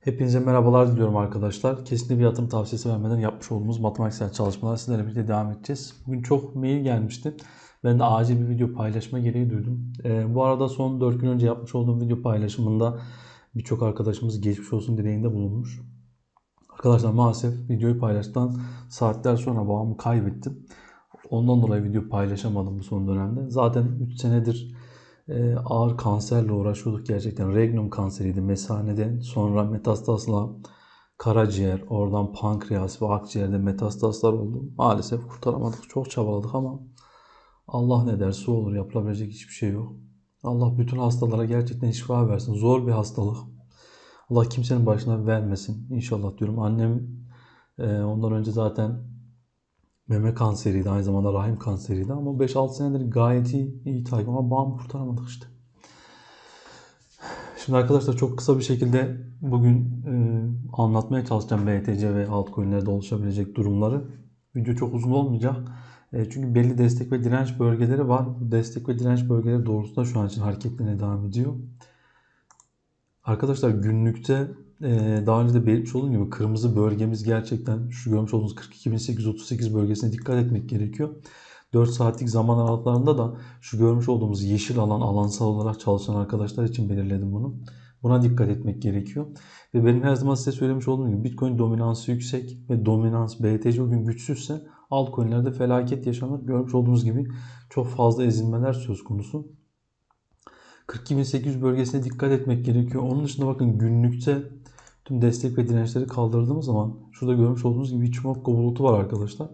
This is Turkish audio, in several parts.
Hepinize merhabalar diliyorum arkadaşlar. Kesinlikle bir yatırım tavsiyesi vermeden yapmış olduğumuz matematiksel çalışmalar sizlerle birlikte devam edeceğiz. Bugün çok mail gelmişti. Ben de acil bir video paylaşma gereği duydum. Ee, bu arada son 4 gün önce yapmış olduğum video paylaşımında birçok arkadaşımız geçmiş olsun dileğinde bulunmuş. Arkadaşlar maalesef videoyu paylaştıktan saatler sonra babamı kaybettim. Ondan dolayı video paylaşamadım bu son dönemde. Zaten 3 senedir e, ağır kanserle uğraşıyorduk gerçekten. Regnum kanseriydi mesanede. Sonra metastasla karaciğer, oradan pankreas ve akciğerde metastaslar oldu. Maalesef kurtaramadık. Çok çabaladık ama Allah ne derse olur. Yapılabilecek hiçbir şey yok. Allah bütün hastalara gerçekten şifa versin. Zor bir hastalık. Allah kimsenin başına vermesin. İnşallah diyorum. Annem e, ondan önce zaten meme kanseriydi. Aynı zamanda rahim kanseriydi. Ama 5-6 senedir gayet iyi, iyi takip ama bağımı kurtaramadık işte. Şimdi arkadaşlar çok kısa bir şekilde bugün e, anlatmaya çalışacağım BTC ve altcoin'lerde oluşabilecek durumları. Video çok uzun olmayacak. E, çünkü belli destek ve direnç bölgeleri var. Bu destek ve direnç bölgeleri doğrultusunda şu an için hareketlerine devam ediyor. Arkadaşlar günlükte e, daha önce de belirtmiş olduğum gibi kırmızı bölgemiz gerçekten şu görmüş olduğunuz 42.838 bölgesine dikkat etmek gerekiyor. 4 saatlik zaman aralıklarında da şu görmüş olduğumuz yeşil alan alansal olarak çalışan arkadaşlar için belirledim bunu. Buna dikkat etmek gerekiyor. Ve benim her zaman size söylemiş olduğum gibi Bitcoin dominansı yüksek ve dominans BTC o gün güçsüzse altcoin'lerde felaket yaşanır. Görmüş olduğunuz gibi çok fazla ezilmeler söz konusu. 42.800 bölgesine dikkat etmek gerekiyor. Onun dışında bakın günlükte tüm destek ve dirençleri kaldırdığımız zaman şurada görmüş olduğunuz gibi bir Chimoku bulutu var arkadaşlar.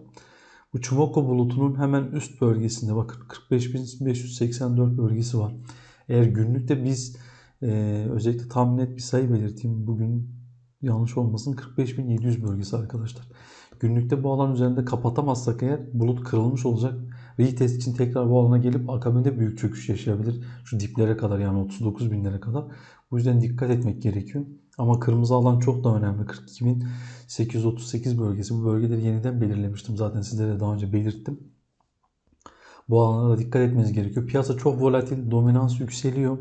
Bu Chimoku bulutunun hemen üst bölgesinde bakın 45.584 bölgesi var. Eğer günlükte biz e, özellikle tam net bir sayı belirteyim. Bugün yanlış olmasın 45.700 bölgesi arkadaşlar. Günlükte bu alan üzerinde kapatamazsak eğer bulut kırılmış olacak. Retest için tekrar bu alana gelip akabinde büyük çöküş yaşayabilir. Şu diplere kadar yani 39 binlere kadar. Bu yüzden dikkat etmek gerekiyor. Ama kırmızı alan çok da önemli. 42.838 bölgesi. Bu bölgeleri yeniden belirlemiştim. Zaten sizlere daha önce belirttim. Bu alanlara dikkat etmeniz gerekiyor. Piyasa çok volatil. Dominans yükseliyor.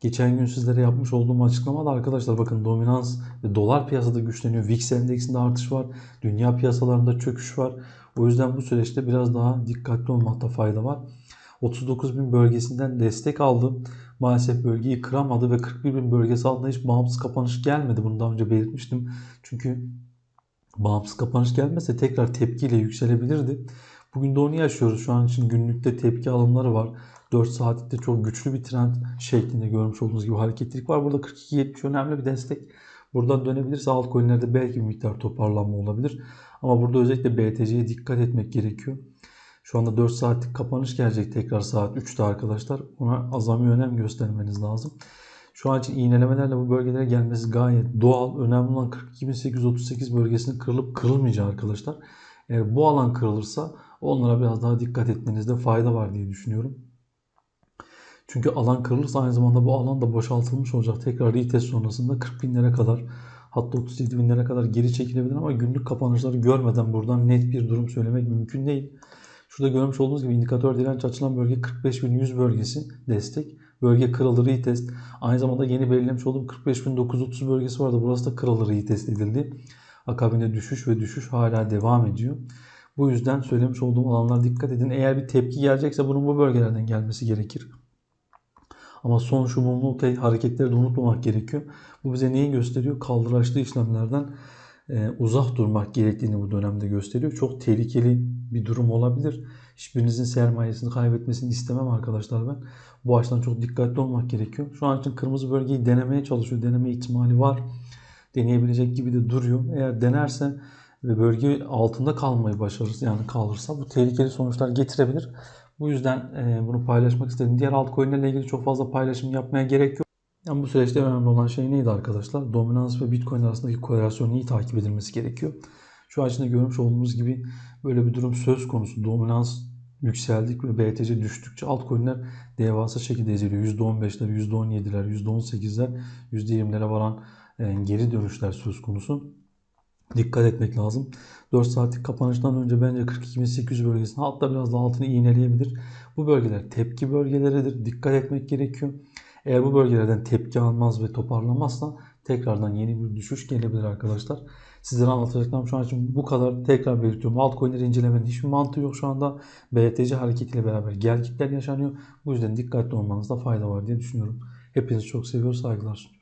Geçen gün sizlere yapmış olduğum açıklamada arkadaşlar bakın dominans ve dolar piyasada güçleniyor. VIX endeksinde artış var. Dünya piyasalarında çöküş var. O yüzden bu süreçte biraz daha dikkatli olmakta fayda var. 39 bin bölgesinden destek aldı. Maalesef bölgeyi kıramadı ve 41 bin bölgesi altında hiç bağımsız kapanış gelmedi. Bunu daha önce belirtmiştim. Çünkü bağımsız kapanış gelmese tekrar tepkiyle yükselebilirdi. Bugün de onu yaşıyoruz. Şu an için günlükte tepki alımları var. 4 saatlikte çok güçlü bir trend şeklinde görmüş olduğunuz gibi hareketlilik var. Burada 42.70 önemli bir destek. Buradan dönebilirse altcoin'lerde belki bir miktar toparlanma olabilir. Ama burada özellikle BTC'ye dikkat etmek gerekiyor. Şu anda 4 saatlik kapanış gelecek tekrar saat 3'te arkadaşlar. Ona azami önem göstermeniz lazım. Şu an için iğnelemelerle bu bölgelere gelmesi gayet doğal. Önemli olan 42.838 bölgesinin kırılıp kırılmayacağı arkadaşlar. Eğer bu alan kırılırsa onlara biraz daha dikkat etmenizde fayda var diye düşünüyorum. Çünkü alan kırılırsa aynı zamanda bu alan da boşaltılmış olacak. Tekrar retest sonrasında 40 binlere kadar hatta 37 binlere kadar geri çekilebilir ama günlük kapanışları görmeden buradan net bir durum söylemek mümkün değil. Şurada görmüş olduğunuz gibi indikatör direnç açılan bölge 45.100 bölgesi destek. Bölge kırılır retest. Aynı zamanda yeni belirlemiş olduğum 45.930 bölgesi vardı. Burası da kırılır retest edildi. Akabinde düşüş ve düşüş hala devam ediyor. Bu yüzden söylemiş olduğum alanlara dikkat edin. Eğer bir tepki gelecekse bunun bu bölgelerden gelmesi gerekir. Ama son şu mumlu hareketleri de unutmamak gerekiyor. Bu bize neyi gösteriyor? Kaldıraçlı işlemlerden e, uzak durmak gerektiğini bu dönemde gösteriyor. Çok tehlikeli bir durum olabilir. Hiçbirinizin sermayesini kaybetmesini istemem arkadaşlar ben. Bu açıdan çok dikkatli olmak gerekiyor. Şu an için kırmızı bölgeyi denemeye çalışıyor. Deneme ihtimali var. Deneyebilecek gibi de duruyor. Eğer denerse ve bölge altında kalmayı başarırsa yani kalırsa bu tehlikeli sonuçlar getirebilir. Bu yüzden e, bunu paylaşmak istedim. Diğer altcoin'lerle ilgili çok fazla paylaşım yapmaya gerek yok. Yani bu süreçte önemli olan şey neydi arkadaşlar? Dominans ve Bitcoin arasındaki korelasyonun iyi takip edilmesi gerekiyor. Şu an içinde görmüş olduğumuz gibi böyle bir durum söz konusu. Dominans yükseldik ve BTC düştükçe altcoin'ler devasa şekilde eziliyor. %15'ler, %17'ler, %18'ler, %20'lere varan geri dönüşler söz konusu. Dikkat etmek lazım. 4 saatlik kapanıştan önce bence 42.800 bölgesine hatta biraz daha altını iğneleyebilir. Bu bölgeler tepki bölgeleridir. Dikkat etmek gerekiyor. Eğer bu bölgelerden tepki almaz ve toparlamazsa tekrardan yeni bir düşüş gelebilir arkadaşlar. Sizlere anlatacaklarım şu an için bu kadar. Tekrar belirtiyorum. Altcoin'leri incelemenin hiçbir mantığı yok şu anda. BTC hareketiyle beraber gelgitler yaşanıyor. Bu yüzden dikkatli olmanızda fayda var diye düşünüyorum. Hepinizi çok seviyoruz. Saygılar.